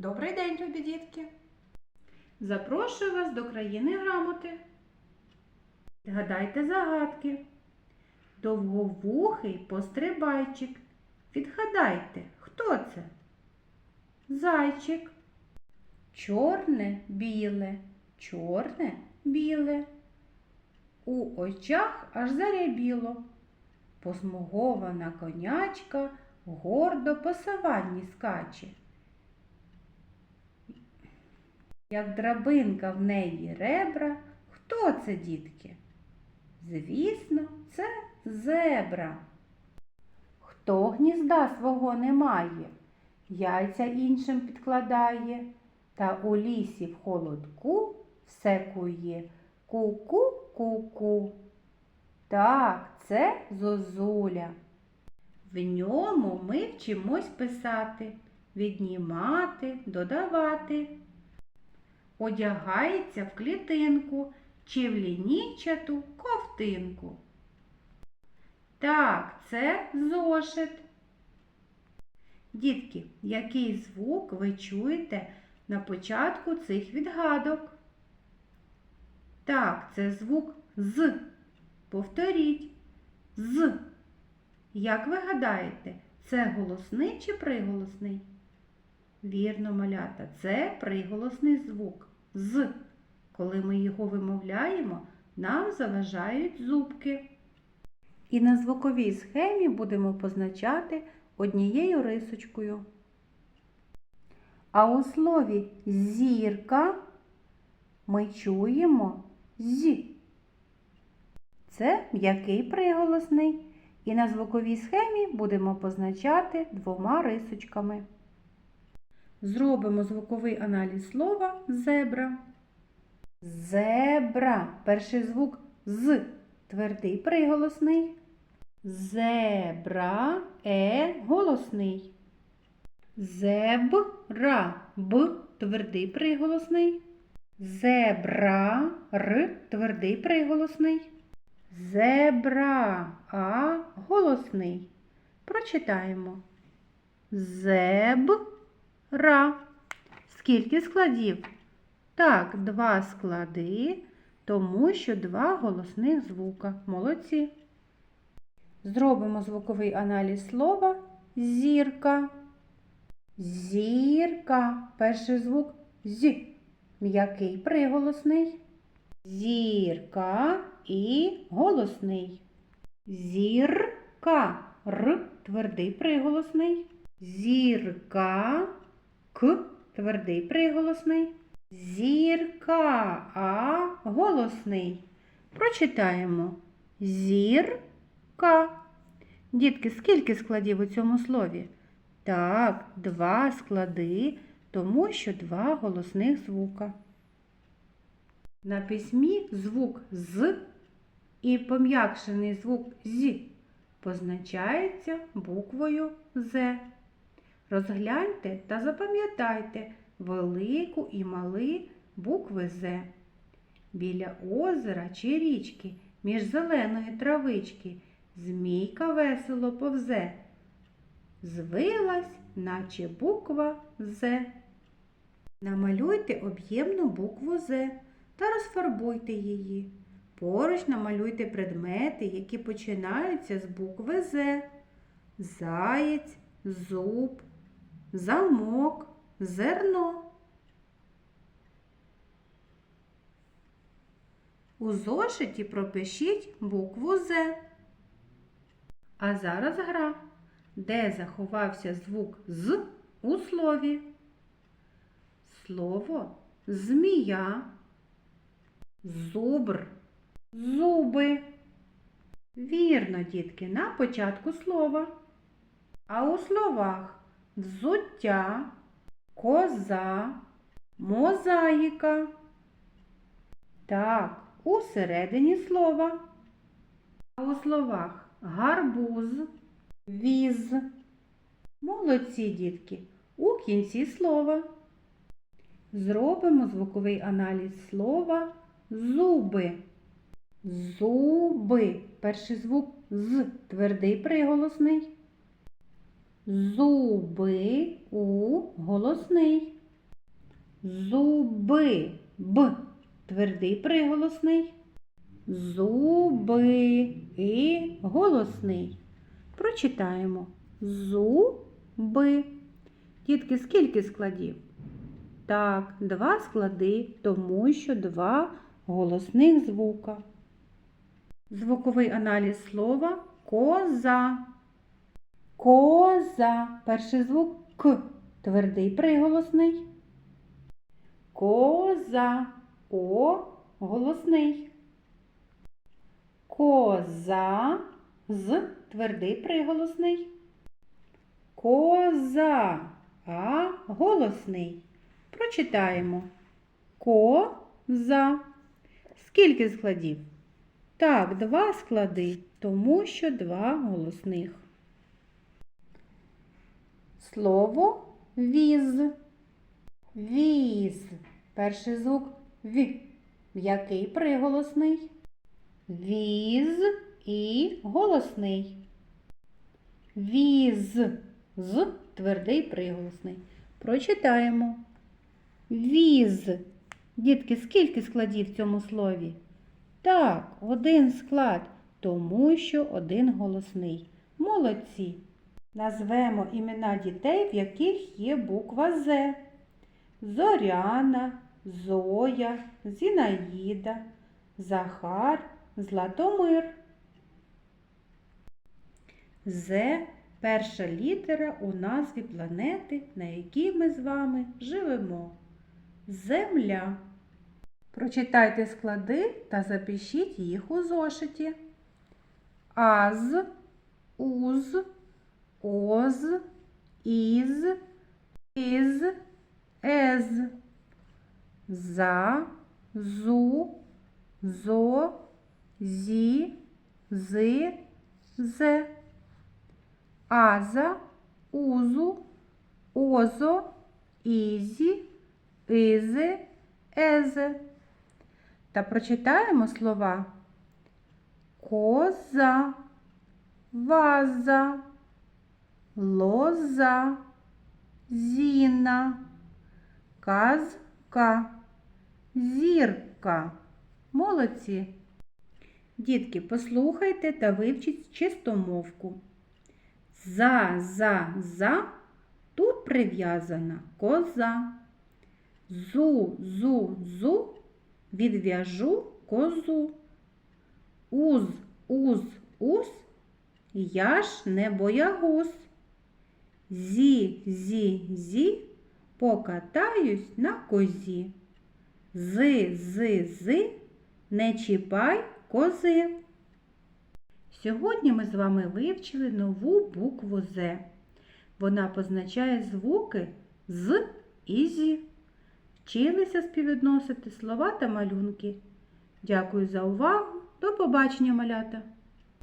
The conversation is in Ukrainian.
Добрий день, любі дітки! Запрошую вас до країни грамоти. Гадайте загадки. Довговухий пострибайчик. Відгадайте, хто це? Зайчик. Чорне біле, чорне біле. У очах аж зарябіло. Посмугована конячка гордо по саванні скаче. Як драбинка в неї ребра, хто це, дітки? Звісно, це зебра. Хто гнізда свого не має, яйця іншим підкладає, та у лісі в холодку все кує. Ку-ку, ку-ку. Так, це зозуля. В ньому ми вчимось писати, віднімати, додавати. Одягається в клітинку чи в лінійчату ковтинку. Так, це зошит. Дітки, який звук ви чуєте на початку цих відгадок? Так, це звук з. Повторіть з. Як ви гадаєте, це голосний чи приголосний? Вірно, малята, це приголосний звук з. Коли ми його вимовляємо, нам заважають зубки. І на звуковій схемі будемо позначати однією рисочкою. А у слові зірка ми чуємо з. Це м'який приголосний. І на звуковій схемі будемо позначати двома рисочками. Зробимо звуковий аналіз слова зебра. Зебра. Перший звук з. Твердий приголосний. Зебра е голосний. Зебра б твердий приголосний. Зебра р твердий приголосний. Зебра а голосний. Прочитаємо. Зебра. Скільки складів? Так, два склади, тому що два голосних звука. Молодці. Зробимо звуковий аналіз слова зірка. Зірка. Перший звук з. М'який приголосний. Зірка і голосний. Зірка. Р твердий приголосний. Зірка. К твердий приголосний. Зірка А голосний. Прочитаємо. Зірка. Дітки, скільки складів у цьому слові? Так, два склади, тому що два голосних звука. На письмі звук з і пом'якшений звук з позначається буквою З. Розгляньте та запам'ятайте велику і мали букви З. Біля озера чи річки між зеленої травички змійка весело повзе. Звилась, наче буква З. Намалюйте об'ємну букву З та розфарбуйте її. Поруч намалюйте предмети, які починаються з букви З. Заєць, зуб, замок, зерно. У зошиті пропишіть букву З. А зараз гра, де заховався звук з у слові. Слово змія, зубр, зуби. Вірно, дітки, на початку слова. А у словах взуття, коза, мозаїка. Так, у середині слова. А у словах гарбуз, віз. Молодці, дітки, у кінці слова. Зробимо звуковий аналіз слова зуби. Зуби. Перший звук з твердий приголосний. Зуби у голосний. Зуби. Б. Твердий приголосний. Зуби. І голосний. Прочитаємо. Зуби. Дітки, скільки складів? Так, два склади, тому що два голосних звука. Звуковий аналіз слова коза. Коза. Перший звук К. Твердий приголосний. Коза. О. Голосний. Коза. З. Твердий приголосний. Коза. А. Голосний. Прочитаємо. Коза. Скільки складів? Так, два склади, тому що два голосних. Слово віз. Віз. Перший звук В. Який приголосний? Віз і голосний. Віз. З твердий приголосний. Прочитаємо. Віз. Дітки, скільки складів в цьому слові? Так, один склад, тому що один голосний. Молодці. Назвемо імена дітей, в яких є буква З. Зоряна, Зоя, Зінаїда, Захар, Златомир. З перша літера у назві планети, на якій ми з вами живемо. Земля. Прочитайте склади та запишіть їх у зошиті. Аз, уз, оз, із, із, ез. За, зу, зо, зі, зи, зе. Аза, узу, озо, ізі, ізи, езе. Та прочитаємо слова коза, ваза, лоза, зіна, казка, зірка. Молодці. Дітки, послухайте та вивчіть чистомовку. За, за, за тут прив'язана коза. Зу, зу, зу відв'яжу козу. Уз, уз, уз, я ж не боягуз. Зі, зі, зі, покатаюсь на козі. Зи, зи, зи, не чіпай кози. Сьогодні ми з вами вивчили нову букву З. Вона позначає звуки з і зі. Вчилися співвідносити слова та малюнки. Дякую за увагу. До побачення, малята!